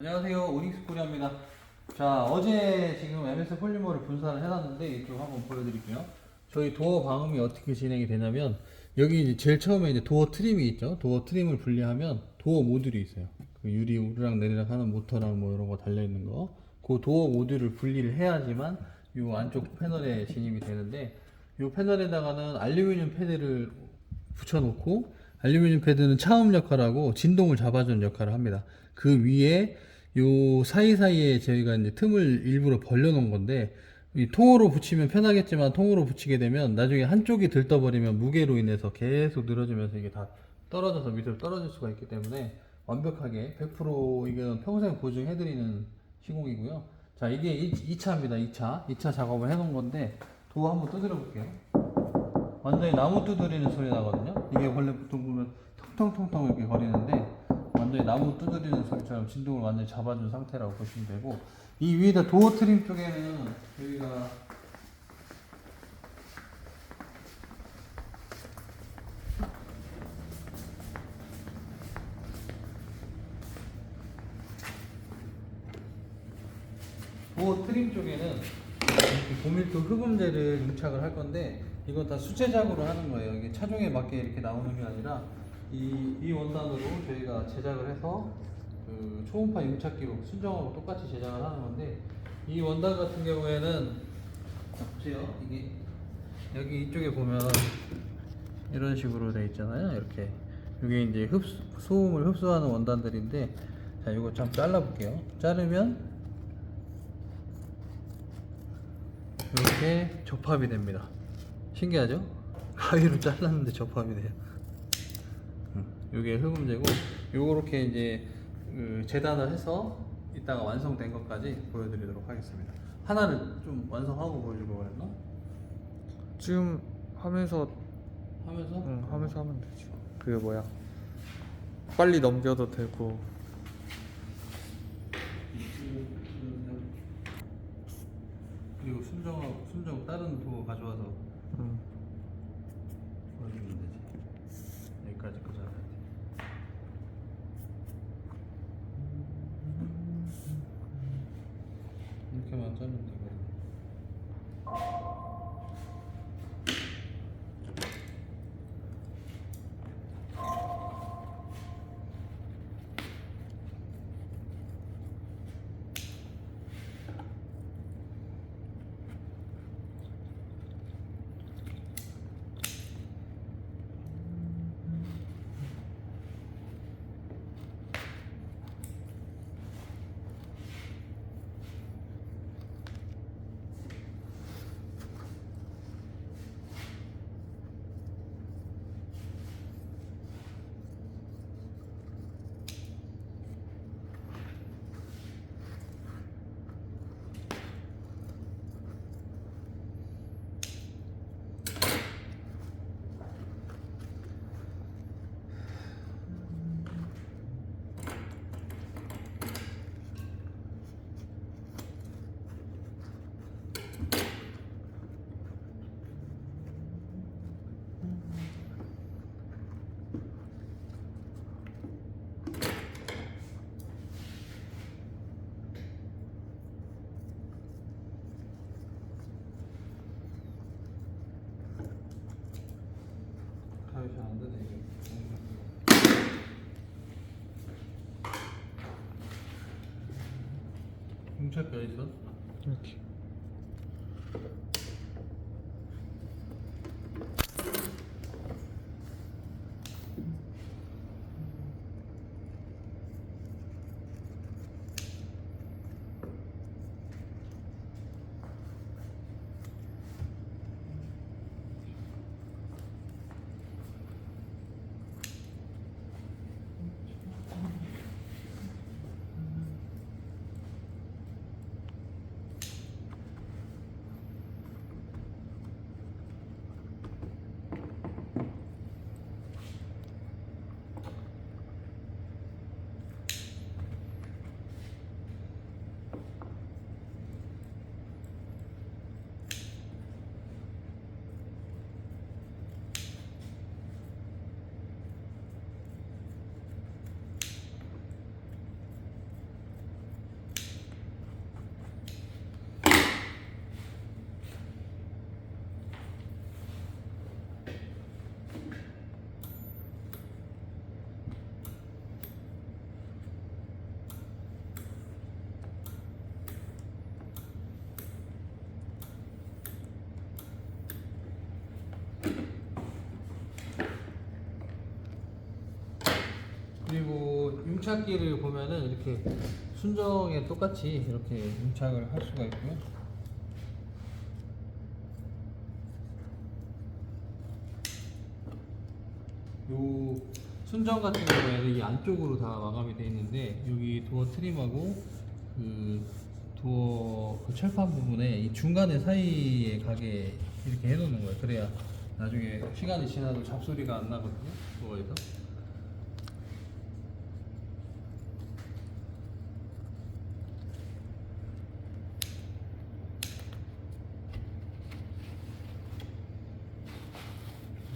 안녕하세요. 오닉스 코리아입니다. 자 어제 지금 MS 폴리머를 분산을 해놨는데 이쪽 한번 보여드릴게요. 저희 도어 방음이 어떻게 진행이 되냐면 여기 이제 제일 처음에 이제 도어 트림이 있죠? 도어 트림을 분리하면 도어 모듈이 있어요. 그 유리 오르락 내리락 하는 모터랑 뭐 이런 거 달려있는 거그 도어 모듈을 분리를 해야지만 이 안쪽 패널에 진입이 되는데 이 패널에다가는 알루미늄 패드를 붙여놓고 알루미늄 패드는 차음 역할하고 진동을 잡아주는 역할을 합니다. 그 위에 요 사이사이에 저희가 이제 틈을 일부러 벌려놓은 건데 이 통으로 붙이면 편하겠지만 통으로 붙이게 되면 나중에 한쪽이 들떠버리면 무게로 인해서 계속 늘어지면서 이게 다 떨어져서 밑으로 떨어질 수가 있기 때문에 완벽하게 100% 이건 평생 보증해드리는 시공이고요. 자 이게 2 차입니다. 2차 2차 작업을 해놓은 건데 도어 한번 두드려 볼게요. 완전히 나무 두드리는 소리 나거든요. 이게 원래 보통 보면 텅텅텅텅 이렇게 거리는데 완전히 나무 두드리는 소리처럼 진동을 완전히 잡아준 상태라고 보시면 되고 이 위에다 도어 트림 쪽에는 저희가 도어 트림 쪽에는 이렇게 고밀도 흡음재를 용착을 할 건데 이건 다 수제작으로 하는 거예요. 이게 차종에 맞게 이렇게 나오는 게 아니라 이, 이 원단으로 저희가 제작을 해서 그 초음파 용착기로 순정하고 똑같이 제작을 하는 건데 이 원단 같은 경우에는 보세요. 이게 여기 이쪽에 보면 이런 식으로 돼 있잖아요. 이렇게 이게 이제 흡수, 소음을 흡수하는 원단들인데 자 이거 좀 잘라 볼게요. 자르면 이렇게 접합이 됩니다. 신기하죠? 가위로 잘랐는데 접합이 돼요. 이게 흡음재고 요렇게 이제 그 재단을 해서 이따가 완성된 것까지 보여드리도록 하겠습니다. 하나를 좀 완성하고 보여주고 그랬나? 지금 하면서 하면서 응 하면서 하면 되지 그게 뭐야 빨리 넘겨도 되고 그리고 순정하고 순정 다른 도 가져와서 응. 보여주면 되지. 여기까지 거 잘라야 돼. 이렇게만 자르면 되거든. 가위 잘 안 되네 이게. 용착 뼈 있어? 이렇게 용착기를 보면은 이렇게 순정에 똑같이 이렇게 용착을 할 수가 있고요. 요 순정 같은 경우에는 이 안쪽으로 다 마감이 돼 있는데 여기 도어 트림하고 그 도어 그 철판 부분에 이 중간에 사이에 가게 이렇게 해놓는 거예요. 그래야 나중에 시간이 지나도 잡소리가 안 나거든요. 도어에서.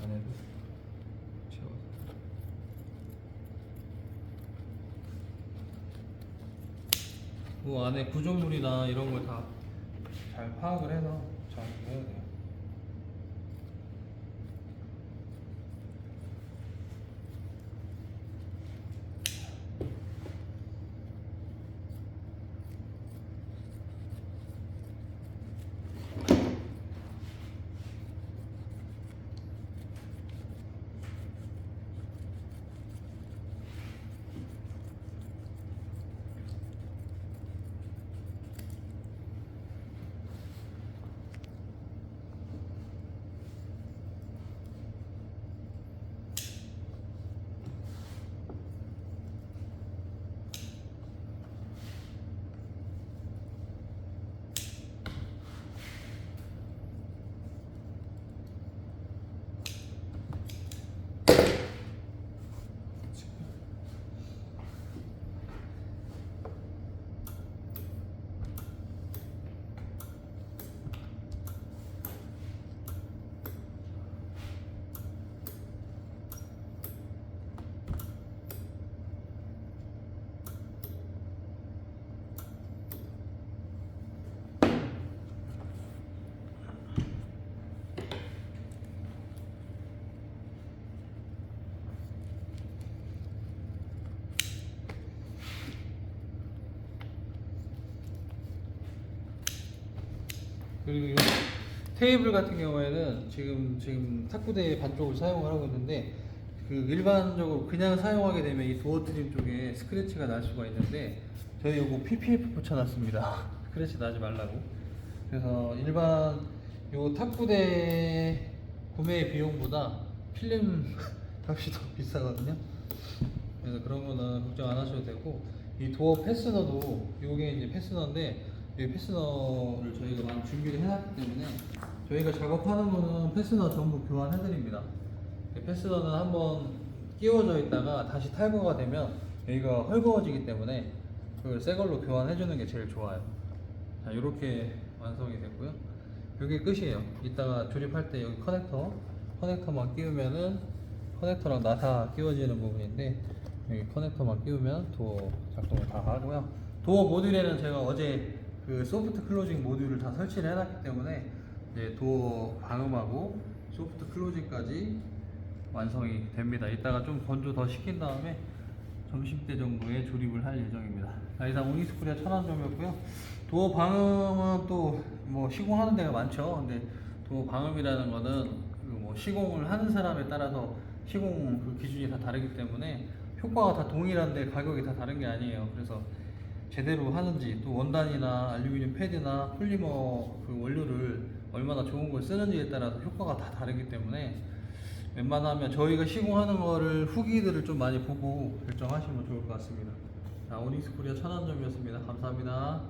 안에도 채워서. 그 안에 구조물이나 이런 걸 다 잘 파악을 해서 잘 해야 돼요. 그리고 이 테이블 같은 경우에는 지금 지금 탁구대 반쪽을 사용을 하고 있는데 그 일반적으로 그냥 사용하게 되면 이 도어 트림 쪽에 스크래치가 날 수가 있는데 저희 요거 PPF 붙여놨습니다. 스크래치 나지 말라고. 그래서 일반 요 탁구대 구매 비용보다 필름 값이 더 비싸거든요. 그래서 그런 거는 걱정 안 하셔도 되고 이 도어 패스너도 요게 이제 패스너인데 이 패스너를 저희가 많이 준비를 해놨기 때문에 저희가 작업하는 거는 패스너 전부 교환해 드립니다. 패스너는 한번 끼워져 있다가 다시 탈거가 되면 여기가 헐거워지기 때문에 그걸 새 걸로 교환해 주는 게 제일 좋아요. 자 이렇게 완성이 됐고요. 이게 끝이에요. 이따가 조립할 때 여기 커넥터 커넥터만 끼우면은 커넥터랑 나사 끼워지는 부분인데 여기 커넥터만 끼우면 도어 작동을 다 하고요. 도어 모듈에는 제가 어제 그 소프트 클로징 모듈을 다 설치를 해놨기 때문에 이제 도어 방음하고 소프트 클로징까지 완성이 됩니다. 이따가 좀 건조 더 시킨 다음에 점심 때 정도에 조립을 할 예정입니다. 자, 이상 오니스코리아 천안점이었고요. 도어 방음은 또 뭐 시공하는 데가 많죠. 근데 도어 방음이라는 거는 그뭐 시공을 하는 사람에 따라서 시공 그 기준이 다 다르기 때문에 효과가 다 동일한데 가격이 다 다른 게 아니에요. 그래서 제대로 하는지 또 원단이나 알루미늄 패드나 폴리머 그 원료를 얼마나 좋은 걸 쓰는지에 따라서 효과가 다 다르기 때문에 웬만하면 저희가 시공하는 거를 후기들을 좀 많이 보고 결정하시면 좋을 것 같습니다. 자, 오닉스 코리아 천안점이었습니다. 감사합니다.